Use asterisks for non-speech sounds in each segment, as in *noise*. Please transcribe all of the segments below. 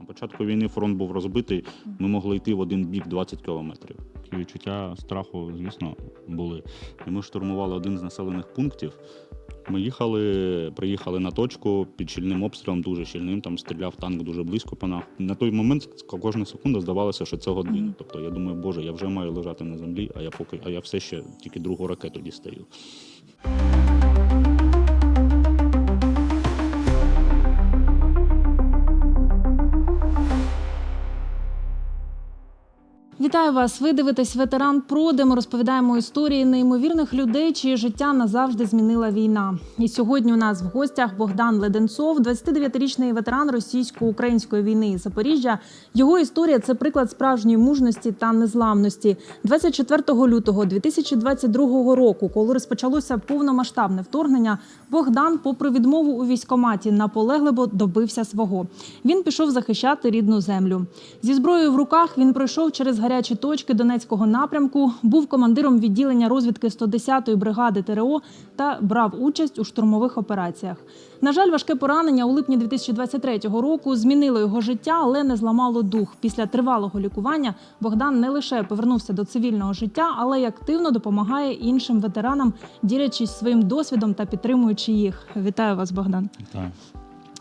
На початку війни фронт був розбитий, ми могли йти в один бік 20 кілометрів. Такі відчуття страху, звісно, були. І ми штурмували один з населених пунктів. Ми їхали, приїхали на точку під щільним обстрілом, дуже щільним. Там стріляв танк дуже близько по нам. На той момент кожна секунда здавалося, що це година. Мгм. Тобто я думаю, боже, я вже маю лежати на землі, а я поки, а я все ще тільки другу ракету дістаю. Вітаю вас! Ви дивитесь ветеран Про, де ми розповідаємо історії неймовірних людей, чиє життя назавжди змінила війна. І сьогодні у нас в гостях Богдан Леденцов, 29-річний ветеран російсько-української війни із Запоріжжя. Його історія це приклад справжньої мужності та незламності. 24 лютого 2022 року, коли розпочалося повномасштабне вторгнення, Богдан, попри відмову у військкоматі, наполегливо добився свого. Він пішов захищати рідну землю. Зі зброєю в руках він пройшов через гарячі точки Донецького напрямку, був командиром відділення розвідки 110-ї бригади ТРО та брав участь у штурмових операціях. На жаль, важке поранення у липні 2023 року змінило його життя, але не зламало дух. Після тривалого лікування Богдан не лише повернувся до цивільного життя, але й активно допомагає іншим ветеранам, ділячись своїм досвідом та підтримуючи їх. Вітаю вас, Богдан. Так.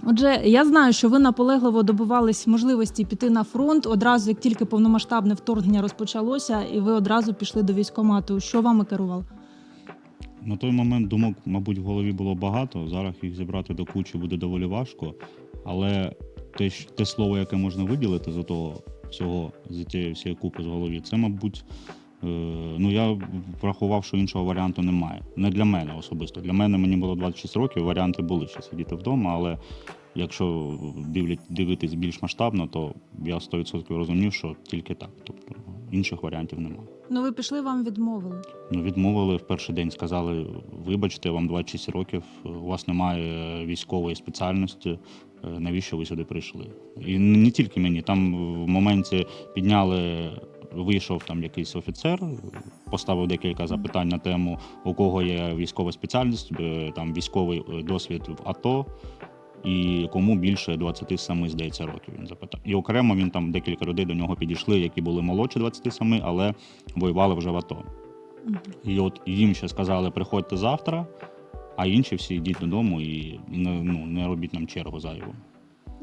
Отже, я знаю, що ви наполегливо добивались можливості піти на фронт одразу, як тільки повномасштабне вторгнення розпочалося, і ви одразу пішли до військкомату. Що вами керувало? На той момент думок, мабуть, в голові було багато. Зараз їх зібрати до кучі буде доволі важко. Але те, те слово, яке можна виділити з того всього, з тієї всієї купи з голові, це, мабуть, ну я врахував, що іншого варіанту немає. Не для мене особисто. Для мене мені було 26 років, варіанти були ще сидіти вдома, але якщо дивитись більш масштабно, то я 100% розумів, що тільки так. Тобто інших варіантів немає. Ну, ви пішли, вам відмовили. Ну, відмовили в перший день, сказали: вибачте, вам 26 років, у вас немає військової спеціальності. е, Навіщо ви сюди прийшли? І не тільки мені, там в моменті підняли, вийшов там якийсь офіцер, поставив декілька запитань на тему, у кого є військова спеціальність, е, там військовий е, досвід в АТО. І кому більше 27, здається, років він запитав. І окремо він там декілька людей до нього підійшли, які були молодші 27, але воювали вже в АТО. І от їм ще сказали, приходьте завтра, а інші всі йдіть додому і не, ну, не робіть нам чергу зайву.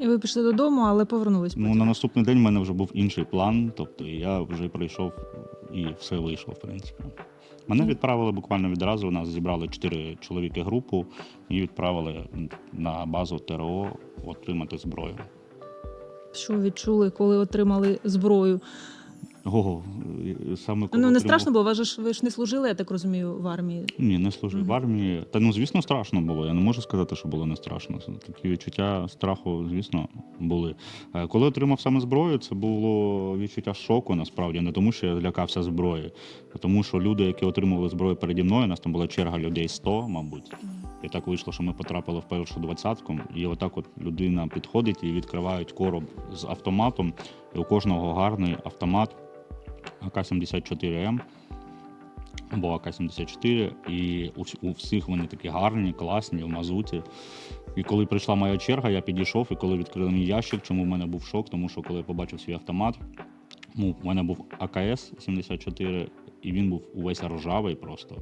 І ви пішли додому, але повернулись. Ну, потім. на наступний день в мене вже був інший план, тобто я вже прийшов і все вийшло, в принципі. Мене відправили буквально відразу. У нас зібрали чотири чоловіки групу і відправили на базу ТРО отримати зброю. Що відчули, коли отримали зброю? Ого, саме коли Ну не страшно було, ви ж ви ж не служили, я так розумію, в армії. Ні, не служив Мгм. в армії. Та ну, звісно, страшно було. Я не можу сказати, що було не страшно. Такі відчуття страху, звісно, були. Е, Коли отримав саме зброю, це було відчуття шоку, насправді, не тому, що я злякався зброї, а тому, що люди, які отримували зброю переді мною, у нас там була черга людей 100, мабуть. І так вийшло, що ми потрапили в першу двадцятку, і отак от людина підходить і відкривають короб з автоматом, і у кожного гарний автомат АК-74М або АК-74, і у, у всіх вони такі гарні, класні, в мазуті. І коли прийшла моя черга, я підійшов, і коли відкрили мій ящик, чому в мене був шок, тому що коли я побачив свій автомат, ну, в мене був АКС-74, і він був увесь ржавий просто.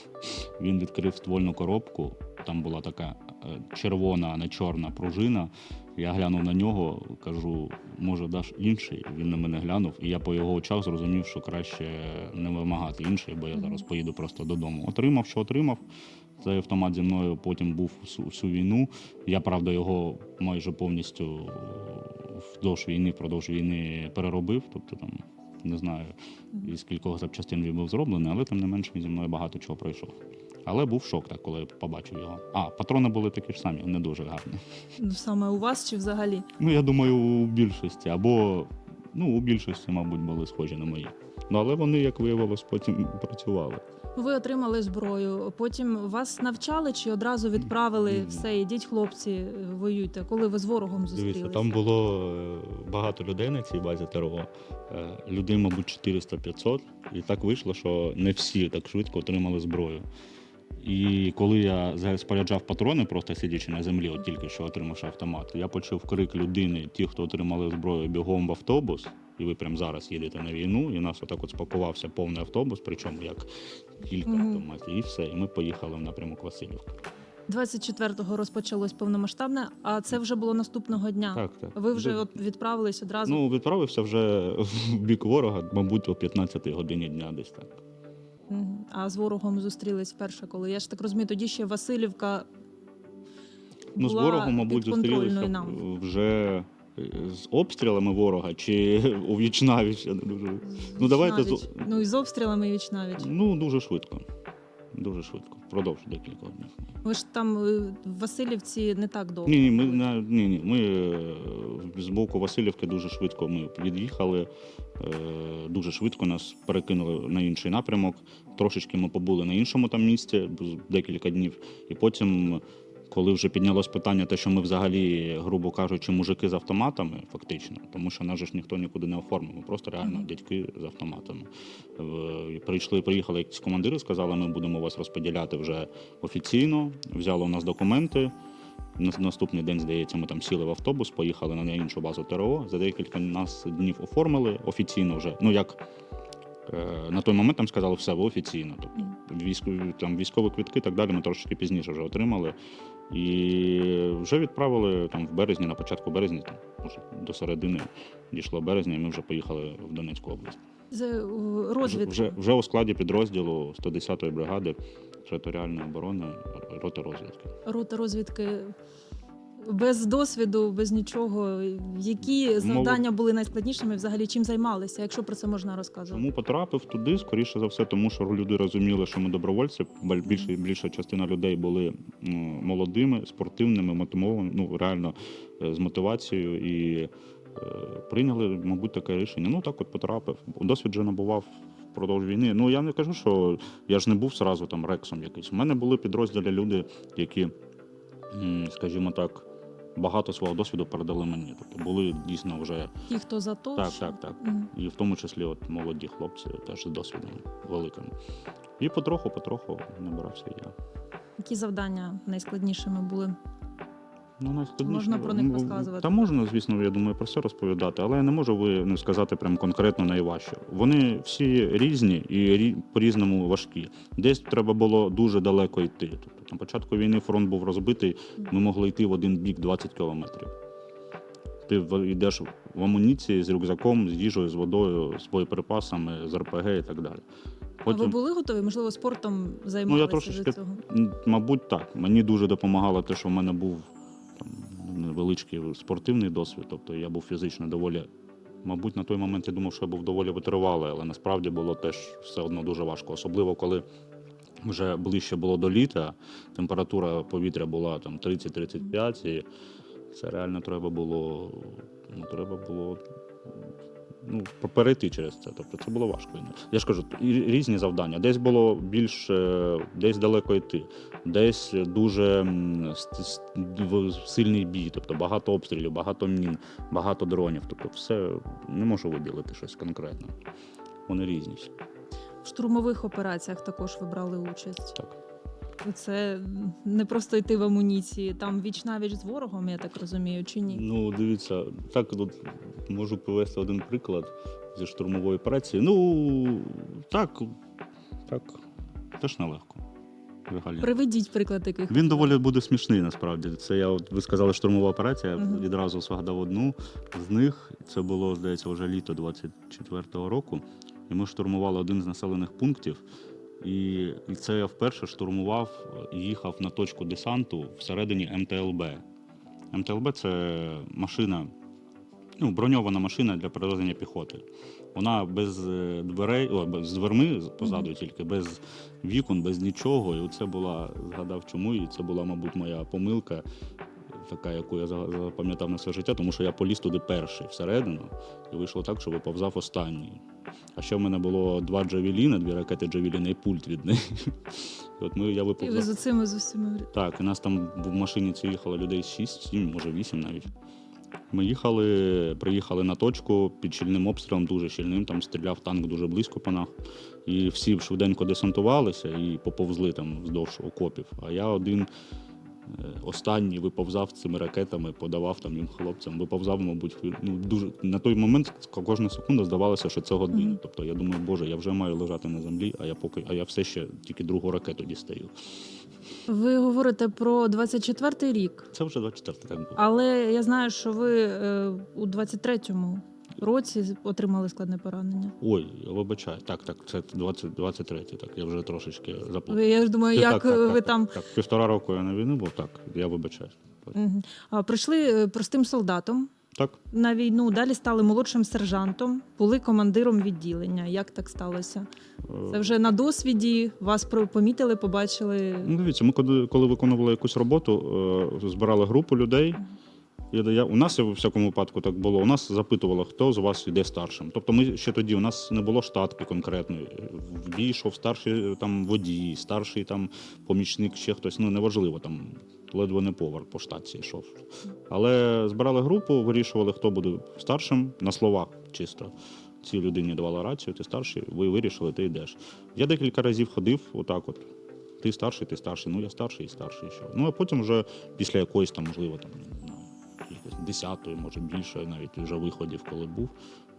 *laughs* Він відкрив ствольну коробку, там була така е, червона, а не чорна пружина. Я глянув на нього, кажу, може, даш інший. Він на мене глянув, і я по його очах зрозумів, що краще не вимагати інший, бо я зараз поїду просто додому. Отримав, що отримав. Цей автомат зі мною потім був всю, всю війну. Я, правда, його майже повністю вдовж війни, впродовж війни переробив. Тобто там не знаю, із кількох запчастин він був зроблений, але тим не менше він зі мною багато чого пройшов. Але був шок, так, коли побачив його. А, патрони були такі ж самі, не дуже гарні. Ну, Саме у вас чи взагалі? Ну, я думаю, у більшості. Або ну, у більшості, мабуть, були схожі на мої. Ну, але вони, як виявилось, потім працювали. Ви отримали зброю, потім вас навчали чи одразу відправили все, ідіть, хлопці, воюйте, коли ви з ворогом зустрілися? Дивіться, там було е, багато людей на цій базі ТРО. Е, Людей, мабуть, 400-500. І так вийшло, що не всі так швидко отримали зброю. І коли я споряджав патрони, просто сидячи на землі, от тільки що отримавши автомат, я почув крик людини, ті, хто отримали зброю, бігом в автобус, і ви прямо зараз їдете на війну, і у нас отак от спакувався повний автобус, причому як кілька автоматів, і все. І ми поїхали в напрямок Васильівки. 24-го розпочалось повномасштабне, а це вже було наступного дня. Так, так. Ви вже от відправились одразу. Ну, відправився вже *laughs* в бік ворога, мабуть, о 15-й годині дня десь так. А з ворогом зустрілись вперше, коли я ж так розумію, тоді ще Васильівка. Ну, з ворогом, мабуть, зустрілися нам. вже е, з обстрілами ворога чи *laughs* у вічнавіч, я не дуже. Ну, давайте з- Ну і з обстрілами і вічнавіч. Ну, дуже швидко. Дуже швидко. Впродовж декілька днів. Ви ж там е, в Васильівці не так довго. Ні, ні, ми на ні, ні. Ми е, з боку Васильівки дуже швидко ми від'їхали. е, Дуже швидко нас перекинули на інший напрямок. Трошечки ми побули на іншому там місці декілька днів. І потім, коли вже піднялось питання, те, що ми взагалі, грубо кажучи, мужики з автоматами, фактично, тому що нас же ж ніхто нікуди не оформив. Ми просто реально Мгм. дядьки з автоматами. Е, Прийшли, приїхали якісь командири, сказали, ми будемо вас розподіляти вже офіційно. Взяли у нас документи. На наступний день, здається, ми там сіли в автобус, поїхали на іншу базу ТРО. За декілька нас днів оформили офіційно вже. Ну як на той момент там сказали, все, ви офіційно. Тобто військові там військові квитки і так далі. Ми трошки пізніше вже отримали. І вже відправили там в березні, на початку березня, там, може, до середини дійшло березня, і ми вже поїхали в Донецьку область. З е, розвідки. вже, вже у складі підрозділу 110-ї бригади територіальної оборони роти розвідки. Рота розвідки без досвіду, без нічого. Які завдання були найскладнішими? Взагалі чим займалися, якщо про це можна розказувати? Чому потрапив туди, скоріше за все, тому що люди розуміли, що ми добровольці. Більше, більша частина людей були молодими, спортивними, мотивованими, ну реально е, з мотивацією і е, прийняли, мабуть, таке рішення. Ну так от потрапив. Досвід вже набував впродовж війни. Ну я не кажу, що я ж не був зразу там рексом якийсь. У мене були підрозділі люди, які, скажімо так, багато свого досвіду передали мені. Тобто були дійсно вже Ті, хто за то, так, що- так, так. Мгм. І в тому числі от молоді хлопці теж з досвідом великим. І потроху, потроху набирався я. Які завдання найскладнішими були? Ну, найскладніше, Можна про них ну, розказувати? Та можна, звісно, я думаю, про все розповідати, але я не можу ви не сказати прям конкретно найважче. Вони всі різні і по-різному важкі. Десь треба було дуже далеко йти. Тобто на початку війни фронт був розбитий, ми могли йти в один бік 20 кілометрів. Ти йдеш в амуніції з рюкзаком, з їжею, з водою, з боєприпасами, з РПГ і так далі. А ви були готові? Можливо, спортом Ну, я трошечки, до цього? мабуть, так. Мені дуже допомагало те, що в мене був невеличкий спортивний досвід. Тобто я був фізично доволі. Мабуть, на той момент я думав, що я був доволі витривалий, але насправді було теж все одно дуже важко. Особливо, коли вже ближче було до літа, температура повітря була там 30-35, і це реально треба було. Ну, треба було ну, перейти через це. Тобто це було важко. Я ж кажу, різні завдання. Десь було більш, е, десь далеко йти, десь дуже сильний бій, тобто багато обстрілів, багато мін, багато дронів. Тобто, все не можу виділити щось конкретне. Вони різні. В штурмових операціях також ви брали участь. Так. Це не просто йти в амуніції, там віч навіч з ворогом, я так розумію, чи ні? Ну, дивіться, так от можу привести один приклад зі штурмової операції. Ну, так, так, теж нелегко. Взагалі. Приведіть приклад таких. Він доволі буде смішний насправді. Це я от ви сказали штурмова операція. Я Мгм. відразу згадав одну з них. Це було, здається, вже літо 24-го року. І ми штурмували один з населених пунктів. І, це я вперше штурмував і їхав на точку десанту всередині МТЛБ. МТЛБ це машина, ну, броньована машина для перевезення піхоти. Вона без е, дверей, о, без з дверми позаду тільки, без вікон, без нічого. І це була, згадав чому, і це була, мабуть, моя помилка, така, яку я запам'ятав на все життя, тому що я поліз туди перший всередину, і вийшло так, що виповзав останній. А ще в мене було два джавеліни, дві ракети джавеліна і пульт від них. І от ми, я І ви виповзав. з оцими з усіма. Так, і нас там в машині це їхало людей 6, 7, може 8 навіть. Ми їхали, приїхали на точку під щільним обстрілом, дуже щільним. Там стріляв танк дуже близько по нас. І всі швиденько десантувалися і поповзли там вздовж окопів. А я один останній виповзав цими ракетами, подавав там їм хлопцям. Виповзав, мабуть, ну, дуже на той момент кожна секунда здавалося, що це година. Мгм. Тобто я думаю, боже, я вже маю лежати на землі, а я поки, а я все ще тільки другу ракету дістаю. Ви говорите про 24-й рік, Це вже 24 так було. але я знаю, що ви е, у 23-му році отримали складне поранення. Ой, вибачаю. Так, так, це 20, 23, так, я вже трошечки заплутав. Я ж думаю, Так, як так, так, ви так, там Так, півтора року я на війну був, так, я вибачаюсь. Мгм. А, прийшли е, простим солдатом Так, на війну, далі стали молодшим сержантом, були командиром відділення. Як так сталося? Це вже на досвіді вас про- помітили, побачили. ну, дивіться, ми коли, коли виконували якусь роботу, е, збирали групу людей. Я, у нас у всякому випадку так було. У нас запитували, хто з вас йде старшим. Тобто ми ще тоді, у нас не було штатки конкретної. В старший там водій, старший там помічник, ще хтось. Ну неважливо, там ледве не повар по штатці йшов. Але збирали групу, вирішували, хто буде старшим на словах чисто. Цій людині давала рацію, ти старший, ви вирішили, ти йдеш. Я декілька разів ходив, отак от. Ти старший, ти старший, ну я старший і старший. Що. Ну а потім вже після якоїсь там, можливо, там десятої, може більше, навіть вже виходів, коли був.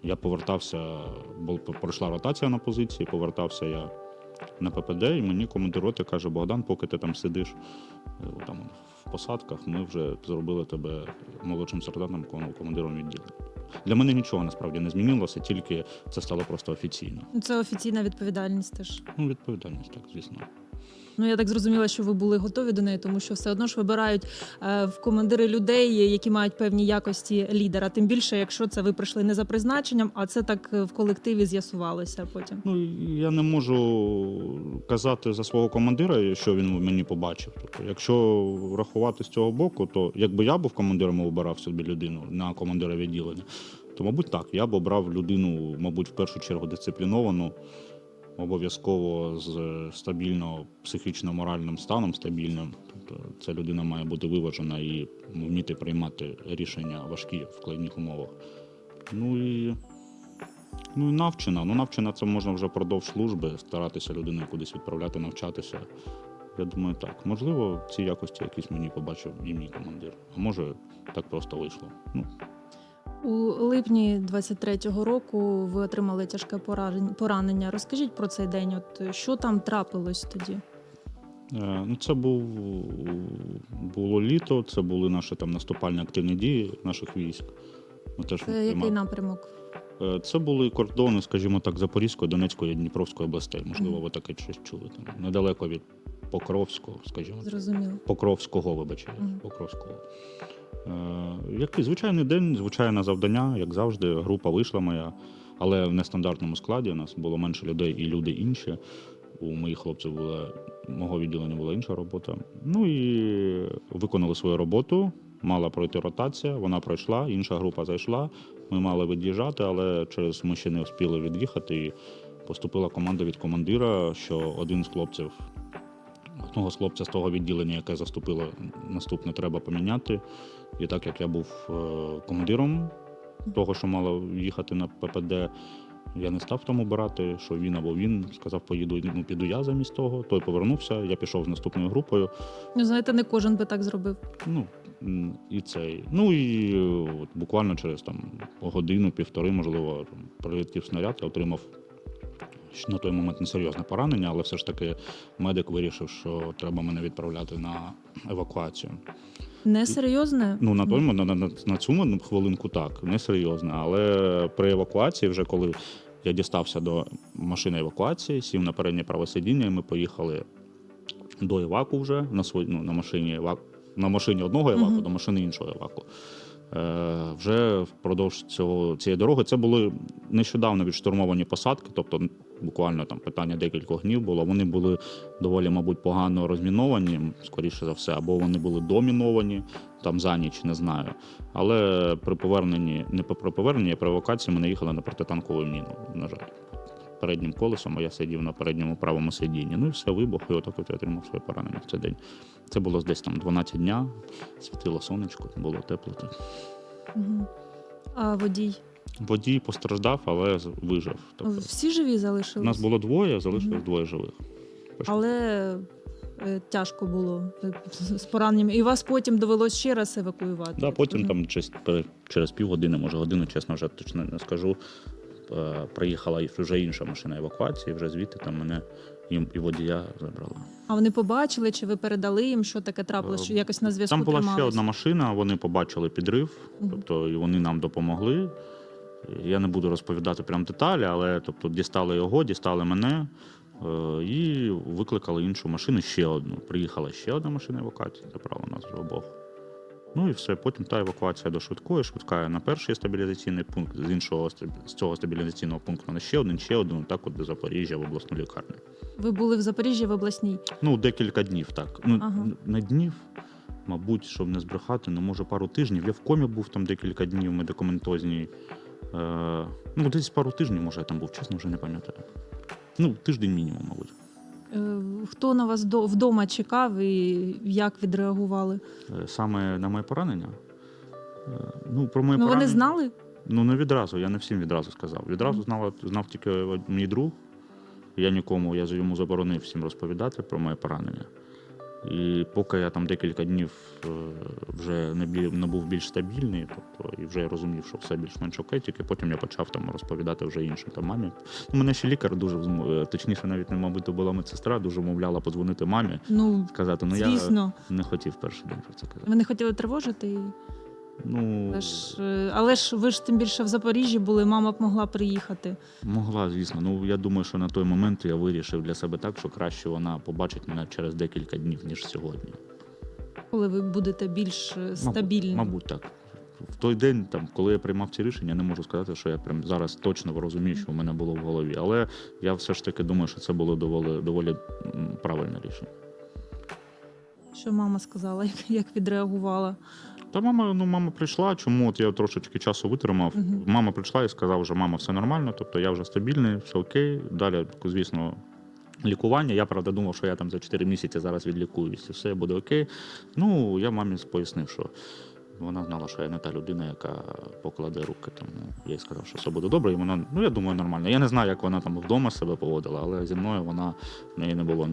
Я повертався, бо пройшла ротація на позиції, повертався я на ППД, і мені командир роти каже: Богдан, поки ти там сидиш е, там в посадках, ми вже зробили тебе молодшим сержантом, командиром відділу. Для мене нічого насправді не змінилося, тільки це стало просто офіційно. Це офіційна відповідальність теж. Ну, відповідальність, так, звісно. Ну я так зрозуміла, що ви були готові до неї, тому що все одно ж вибирають е, в командири людей, які мають певні якості лідера. Тим більше, якщо це ви прийшли не за призначенням, а це так е, в колективі з'ясувалося потім. Ну, я не можу казати за свого командира, що він мені побачив. Тобто, якщо рахувати з цього боку, то якби я був командиром обирав собі людину на командира відділення, то, мабуть, так, я б обрав людину, мабуть, в першу чергу дисципліновану, обов'язково з стабільно психічно-моральним станом, стабільним. Тобто, ця людина має бути виважена і вміти приймати рішення важкі в складних умовах. Ну і Ну і навчена. Ну, навчена це можна вже впродовж служби, старатися людину кудись відправляти, навчатися. Я думаю, так. Можливо, ці якості якісь мені побачив і мій командир. А може, так просто вийшло. Ну, У липні 23-го року ви отримали тяжке поранення. Розкажіть про цей день. От що там трапилось тоді? е, ну це був було літо, це були наші там наступальні активні дії наших військ. Ми теж Це який напрямок? Е, Це були кордони, скажімо так, Запорізької, Донецької, Дніпровської областей. Можливо, ви таке щось чули. Там недалеко від Покровського, скажімо. так. Зрозуміло. Покровського, вибачаю, Мгм. Покровського. Е, який звичайний день, звичайне завдання, як завжди, група вийшла моя, але в нестандартному складі. У нас було менше людей і люди інші. У моїх хлопців була мого відділення була інша робота. Ну і виконали свою роботу. Мала пройти ротація, вона пройшла, інша група зайшла. Ми мали від'їжджати, але через ми ще не встигли від'їхати. І поступила команда від командира, що один з хлопців одного з хлопця з того відділення, яке заступило, наступне треба поміняти. І так як я був е, командиром того, що мало їхати на ППД, я не став там обирати, що він або він сказав, поїду, ну піду я замість того. Той повернувся, я пішов з наступною групою. Ну, знаєте, не кожен би так зробив. Ну і цей. Ну і е, от, буквально через там годину, півтори, можливо, прилетів снаряд, я отримав на той момент несерйозне поранення, але все ж таки медик вирішив, що треба мене відправляти на евакуацію. Несерйозне? Ну на той момент на, на, на цю хвилинку так, несерйозно. Але при евакуації, вже коли я дістався до машини евакуації, сів на переднє праве сидіння, і ми поїхали до Іваку вже на свої, ну, на машині Івак, на машині одного Іваку Мгм. до машини іншого Іваку. Е, вже впродовж цього цієї дороги це були нещодавно відштурмовані посадки, тобто буквально там питання декількох днів було. Вони були доволі, мабуть, погано розміновані, скоріше за все, або вони були доміновані там за ніч, не знаю. Але при поверненні, не при поверненні, а при евакуації ми не їхали на протитанкову міну, на жаль. Переднім колесом, а я сидів на передньому правому сидінні. Ну і все, вибух, і отак от я отримав своє поранення в цей день. Це було десь там 12 дня, світило сонечко, було тепло. А водій? Водій постраждав, але вижив. Тобто, Всі живі у залишились? нас було двоє, залишилось Мгм. двоє живих. Але е, тяжко було е, з пораненням. І вас потім довелось ще раз евакуювати. Да, потім там через, через півгодини, може годину, чесно, вже точно не скажу. е, Приїхала вже інша машина евакуації, вже звідти там мене і, і водія забрали. А вони побачили, чи ви передали їм, що таке трапилось, що якось на зв'язку Там була ще одна машина, вони побачили підрив, тобто і вони нам допомогли. Я не буду розповідати прям деталі, але тобто дістали його, дістали мене е, і викликали іншу машину, ще одну. Приїхала ще одна машина евакуації, забрала нас вже обох. Ну і все. Потім та евакуація до швидкої, швидка на перший стабілізаційний пункт, з іншого з цього стабілізаційного пункту на ще один, ще один, так от до Запоріжжя в обласну лікарню. Ви були в Запоріжжі в обласній. Ну, декілька днів, так. Ну, Ага. не днів, мабуть, щоб не збрехати, ну, може, пару тижнів. Я в комі був там декілька днів медикаментозній. Е, ну, десь пару тижнів, може, я там був, чесно, вже не пам'ятаю. Ну, тиждень мінімум, мабуть. Е, Хто на вас до- вдома чекав і як відреагували? Е, Саме на моє поранення. Е, ну, про моє ну вони поранення. знали? Ну, не відразу, я не всім відразу сказав. Відразу знав, знав тільки мій друг. Я нікому, я йому заборонив всім розповідати про моє поранення. І поки я там декілька днів е, вже не, був більш стабільний, тобто і вже я розумів, що все більш-менш окей, тільки потім я почав там розповідати вже іншим там мамі. Ну, мене ще лікар дуже е, точніше, навіть не мабуть, то була медсестра, дуже мовляла подзвонити мамі, Ну, сказати, ну звісно. я не хотів перший день про це казати. Ви не хотіли тривожити? Ну Але ж, е, але ж ви ж тим більше в Запоріжжі були, мама б могла приїхати. Могла, звісно. Ну я думаю, що на той момент я вирішив для себе так, що краще вона побачить мене через декілька днів, ніж сьогодні. Коли ви будете більш е, стабільні. Мабуть, так. В той день, там, коли я приймав ці рішення, я не можу сказати, що я прям зараз точно розумію, що в мене було в голові. Але я все ж таки думаю, що це було доволі, доволі правильне рішення. Що мама сказала, *laughs* як, як відреагувала? Та мама, ну мама прийшла. Чому от я трошечки часу витримав? Мгм. Мама прийшла і сказала, що мама, все нормально, тобто я вже стабільний, все окей. Далі, звісно, лікування. Я правда думав, що я там за 4 місяці зараз відлікуюсь, і все буде окей. Ну, я мамі пояснив, що вона знала, що я не та людина, яка покладе руки. Тому я їй сказав, що все буде добре. І вона, ну я думаю, нормально. Я не знаю, як вона там вдома себе поводила, але зі мною вона в неї не було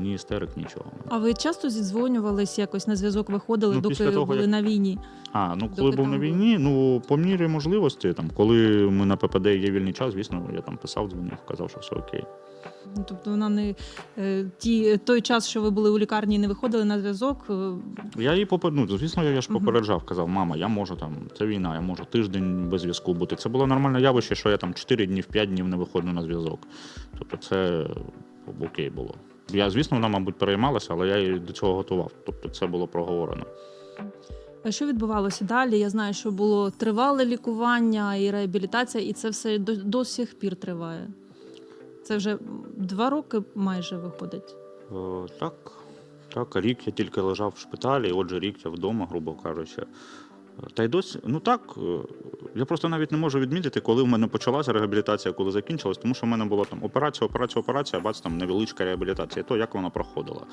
ні істерик, нічого. А ви часто зідзвонювались, якось на зв'язок виходили, Ну, доки того, були як- на війні? А, ну коли Доки був там на були. війні, ну по мірі можливості, там, коли ми на ППД є вільний час, звісно, я там писав, дзвонив, казав, що все окей. Ну, Тобто вона не е, ті, той час, що ви були у лікарні, не виходили на зв'язок. е, Я її попер... ну, звісно, я ж Мгм. попереджав, казав, мама, я можу там, це війна, я можу тиждень без зв'язку бути. Це було нормальне явище, що я там 4 дні, 5 днів не виходжу на зв'язок. Тобто це окей було. Я, звісно, вона, мабуть, переймалася, але я її до цього готував. Тобто це було проговорено. А що відбувалося далі? Я знаю, що було тривале лікування і реабілітація, і це все до, до сих пір триває. Це вже два роки майже виходить. О, так, так, рік я тільки лежав в шпиталі, отже, рік я вдома, грубо кажучи. Та й досі, ну так, е, я просто навіть не можу відмітити, коли в мене почалася реабілітація, коли закінчилась, тому що в мене була там операція, операція, операція, бач, там невеличка реабілітація. То як вона проходила.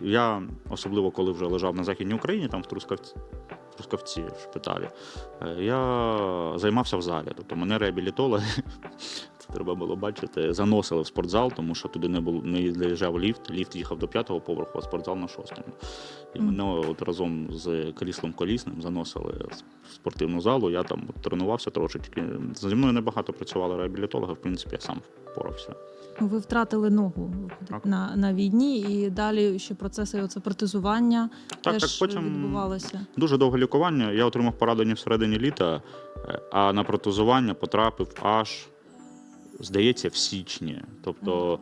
Я, особливо коли вже лежав на Західній Україні, там в Трускавці, Трускавці в шпиталі, е, я займався в залі. Тобто мене реабілітологи, треба було бачити, заносили в спортзал, тому що туди не було не доїжджав ліфт. Ліфт їхав до п'ятого поверху, а спортзал на шостому. І мене от разом з кріслом колісним заносили в спортивну залу. Я там тренувався трошечки. Зі мною небагато працювали реабілітологи, в принципі, я сам впорався. Ви втратили ногу Так. на, на війні, і далі ще процеси оце протезування Так, теж так, потім відбувалося. дуже довге лікування. Я отримав поранення всередині літа, е, а на протезування потрапив аж, здається, в січні. Тобто,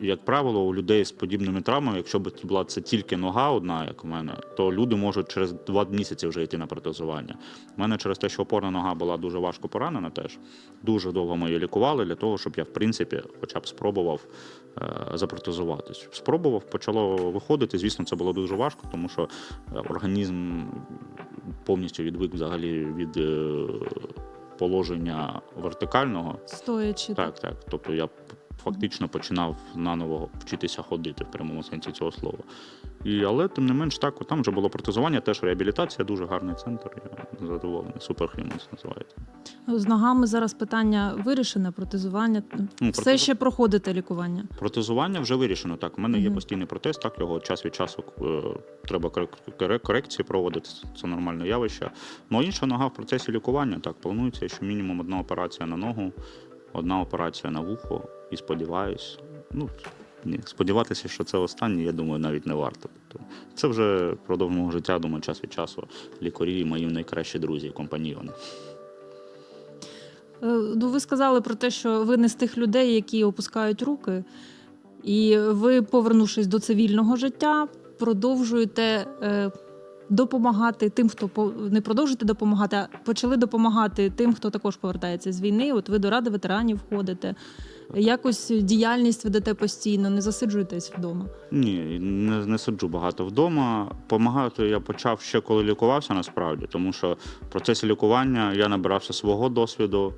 як правило, у людей з подібними травмами, якщо б була це тільки нога одна, як у мене, то люди можуть через два місяці вже йти на протезування. У мене через те, що опорна нога була дуже важко поранена, теж дуже довго ми її лікували для того, щоб я, в принципі, хоча б спробував е, запротезуватись. Спробував, почало виходити. Звісно, це було дуже важко, тому що е, організм повністю відвик взагалі від е, положення вертикального. Стоячи. Так, так. Тобто я фактично починав наново вчитися ходити в прямому сенсі цього слова. І, але тим не менш, так, там вже було протезування, теж реабілітація, дуже гарний центр. Я задоволений. Суперхімус називається. З ногами зараз питання вирішене, протезування. Ну, Все протез- ще проходите лікування. Протезування вже вирішено. Так, у мене є постійний протез, так його час від часу е, треба корекції проводити. Це нормальне явище. Ну а інша нога в процесі лікування. Так, планується, що мінімум одна операція на ногу, одна операція на вухо. І сподіваюсь, ну ні, сподіватися, що це останнє, я думаю, навіть не варто. Тобто, це вже впродовж мого життя, думаю, час від часу лікарі мої найкращі друзі, компаньйони. Е, Ну, ви сказали про те, що ви не з тих людей, які опускають руки, і ви, повернувшись до цивільного життя, продовжуєте е, допомагати тим, хто не продовжуєте допомагати, а почали допомагати тим, хто також повертається з війни. От ви до ради ветеранів ходите. Якось діяльність ведете постійно, не засиджуєтесь вдома. Ні, не, не сиджу багато вдома. Помагати я почав ще коли лікувався насправді, тому що в процесі лікування я набирався свого досвіду.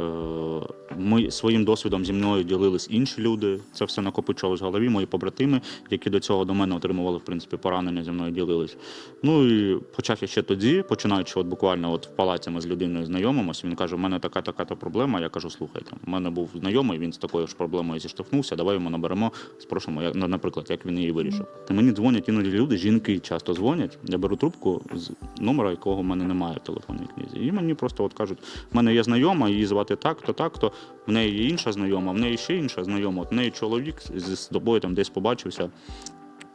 Е, Ми своїм досвідом зі мною ділились інші люди. Це все накопичувалось в голові. Мої побратими, які до цього до мене отримували в принципі поранення, зі мною ділились. Ну і почав я ще тоді, починаючи, от буквально от в палаці ми з людиною знайомимося. Він каже: у мене така така то проблема. Я кажу, слухайте, у мене був знайомий, він з такою ж проблемою зіштовхнувся. Давай йому наберемо, спросимо, як наприклад, як він її вирішив. І мені дзвонять іноді люди, жінки часто дзвонять. Я беру трубку з номера, якого в мене немає в телефонній книзі. І мені просто от кажуть, в мене є знайома, її звати так-то, так-то. В неї інша знайома, в неї ще інша знайома. От в неї чоловік з з тобою там десь побачився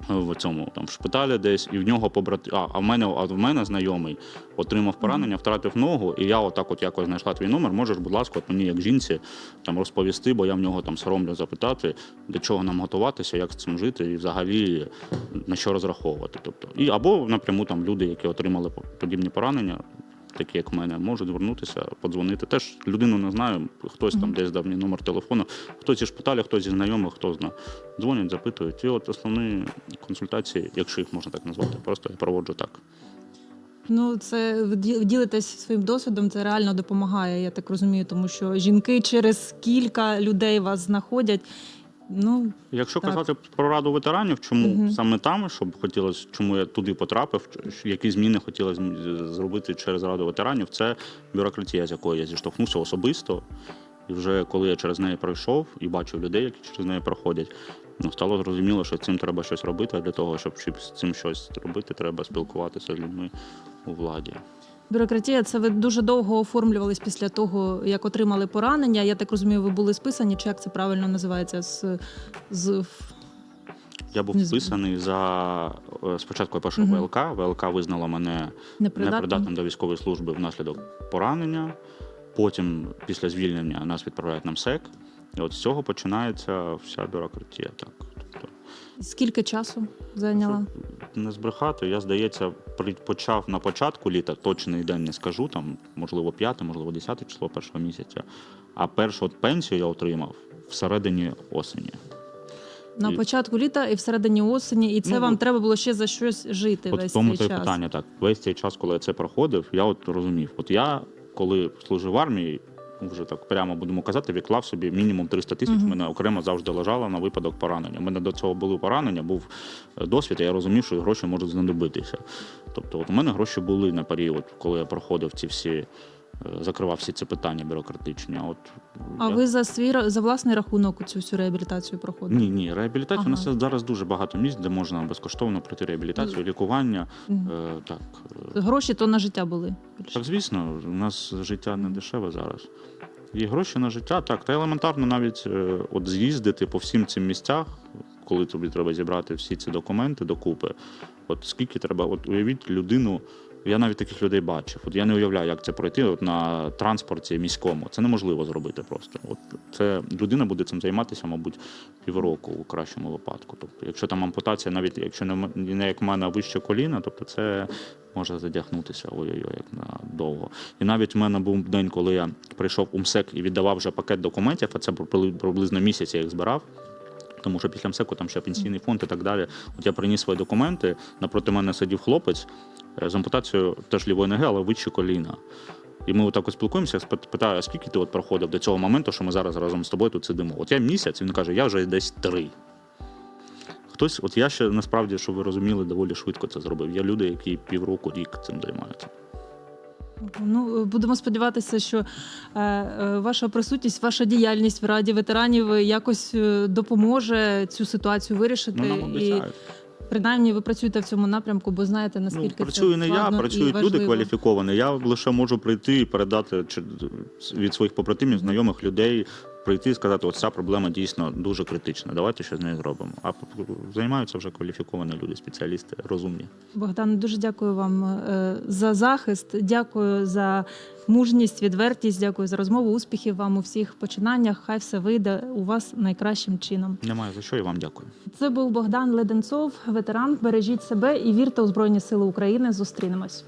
в цьому там в шпиталі десь, і в нього побрати. А, а в мене, а в мене знайомий отримав поранення, втратив ногу, і я отак от якось знайшла твій номер. Можеш, будь ласка, от мені як жінці там розповісти, бо я в нього там соромлю запитати, до чого нам готуватися, як з цим жити, і взагалі на що розраховувати. Тобто, і або напряму там люди, які отримали подібні поранення. Такі, як мене, можуть звернутися, подзвонити. Теж людину не знаю, хтось там десь дав мені номер телефону, хтось зі шпиталя, хтось зі знайомих, хто знає. Дзвонять, запитують. І от основні консультації, якщо їх можна так назвати, просто я проводжу так. Ну, це ділитесь своїм досвідом, це реально допомагає, я так розумію, тому що жінки через кілька людей вас знаходять. Ну, Якщо Так. казати про раду ветеранів, чому Мгм. саме там, щоб хотілося, чому я туди потрапив, які зміни хотілося зробити через раду ветеранів, це бюрократія, з якою я зіштовхнувся особисто. І вже коли я через неї пройшов і бачив людей, які через неї проходять, ну стало зрозуміло, що цим треба щось робити. А для того, щоб з цим щось робити, треба спілкуватися з людьми у владі. Бюрократія, це ви дуже довго оформлювались після того, як отримали поранення. Я так розумію, ви були списані, чи як це правильно називається? З, з Я був вписаний за е, спочатку я пішов Мгм. ВЛК. ВЛК визнала мене непридатним. непридатним до військової служби внаслідок поранення. Потім, після звільнення, нас відправляють на МСЕК. І от з цього починається вся бюрократія. Так. Скільки часу зайняла? щоб не збрехати, я, здається, почав на початку літа, точний день не скажу, там, можливо, п'яте, можливо, десяте число першого місяця. А першу от пенсію я отримав всередині осені. На І- початку літа і всередині осені, і це Ну, вам от- треба було ще за щось жити От весь тому цей час. питання так. Весь цей час, коли я це проходив, я от розумів. От я, коли служив в армії, вже так прямо будемо казати, відклав собі мінімум 300 тисяч. Мгм. У мене окремо завжди лежало на випадок поранення. У мене до цього були поранення, був е, досвід, і я розумів, що гроші можуть знадобитися. Тобто, от у мене гроші були на період, коли я проходив ці всі. Закривав всі ці питання бюрократичні. А От А я- ви за свій за власний рахунок цю всю реабілітацію проходите? ні, ні, реабілітація. У нас зараз дуже багато місць, де можна безкоштовно пройти реабілітацію, лікування. Мгм. Е, так, Гроші то на життя були. більше. Так, звісно, у нас життя не дешеве зараз. І гроші на життя, так. Та елементарно навіть е, от з'їздити по всім цим місцях, коли тобі треба зібрати всі ці документи докупи. От скільки треба, от уявіть людину. Я навіть таких людей бачив. От я не уявляю, як це пройти от на транспорті міському. Це неможливо зробити просто. От це людина буде цим займатися, мабуть, півроку у кращому випадку. Тобто, якщо там ампутація, навіть якщо не, не як в мене вище коліна, тобто це може задягнутися ой-ой-ой, як на довго. І навіть в мене був день, коли я прийшов у МСЕК і віддавав вже пакет документів, а це при- приблизно місяць я їх збирав. Тому що після МСЕКу там ще пенсійний фонд і так далі. От я приніс свої документи. Напроти мене сидів хлопець е, з ампутацією теж лівої ноги, але вище коліна. І ми отак от спілкуємося, я питаю, а скільки ти от проходив до цього моменту, що ми зараз разом з тобою тут сидимо? От я місяць, він каже, я вже десь три. хтось, от я ще насправді, щоб ви розуміли, доволі швидко це зробив. Є люди, які півроку рік цим займаються. Ну, будемо сподіватися, що е, е, ваша присутність, ваша діяльність в Раді ветеранів якось е, допоможе цю ситуацію вирішити. Ну, нам і принаймні ви працюєте в цьому напрямку, бо знаєте наскільки Ну, це не я, працюють люди кваліфіковані. Я лише можу прийти і передати від своїх побратимів, знайомих людей, прийти і сказати, от ця проблема дійсно дуже критична. Давайте щось з нею зробимо. А займаються вже кваліфіковані люди, спеціалісти, розумні. Богдан, дуже дякую вам е, за захист. Дякую за мужність, відвертість. Дякую за розмову. Успіхів вам у всіх починаннях. Хай все вийде у вас найкращим чином. Немає за що і вам дякую. Це був Богдан Леденцов, ветеран. Бережіть себе і вірте у Збройні Сили України. Зустрінемось.